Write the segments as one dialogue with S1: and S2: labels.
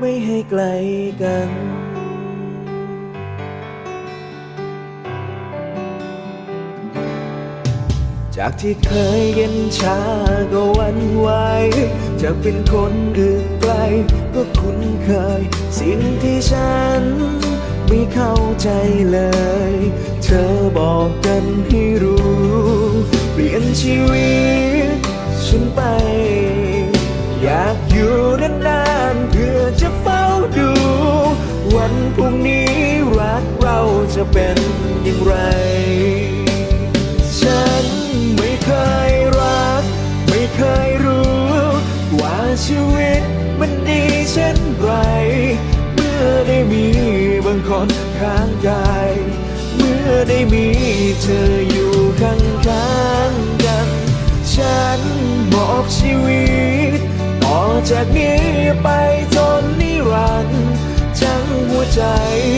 S1: ไม่ให้ไกลกัน จากที่เคยเย็นชาก็วันไหวจากเป็นคนอื่นไกลก็คุ้นเคย สิ่งที่ฉันไม่เข้าใจเลย เธอบอกกันให้รู้ เปลี่ยนชีวิตฉันไป อยากอยู่นาน จะเฝ้าดู วันพรุ่งนี้รักเราจะเป็นอย่างไร ฉันไม่เคยรัก ไม่เคยรู้ ว่าชีวิตมันดีเช่นไร เมื่อได้มีบางคนข้างกายเมื่อได้มีเธออยู่ข้างๆกัน ฉันมอบชีวิต จากนี้ไปจนนิรันดร์ทั้งหัวใจ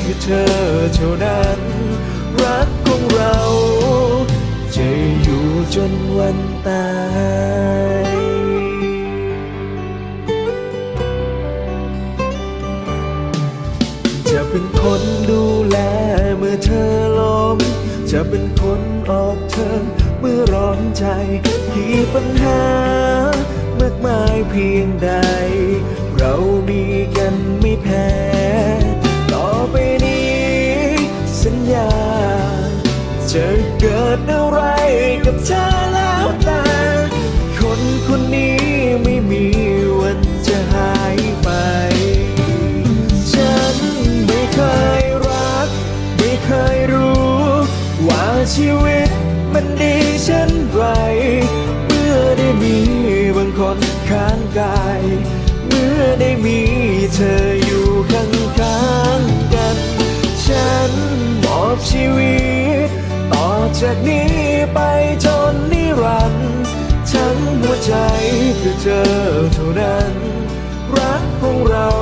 S1: คือเธอเท่านั้น รักของเรา จะอยู่จนวันตายจะเป็นคนดูแลเมื่อเธอล้ม จะเป็นคนออกเธอเมื่อร้อนใจมีปัญหา เพียงใด เรามีกันไม่แพ้ ต่อไปนี้ สัญญา จะเกิดอะไรกับเธอแล้วแต่คนคนนี้ไม่มีวันจะหายไป ฉันไม่เคยรัก ไม่เคยรู้ ว่าชีวิตมันดีเช่นไร เมื่อได้มี บางคนข้างกาย เมื่อได้มีเธออยู่ข้างข้างๆกัน ฉันมอบชีวิต ต่อจากนี้ไปจนนิรันดร์ทั้งหัวใจเพื่อเธอเท่านั้น รักของเรา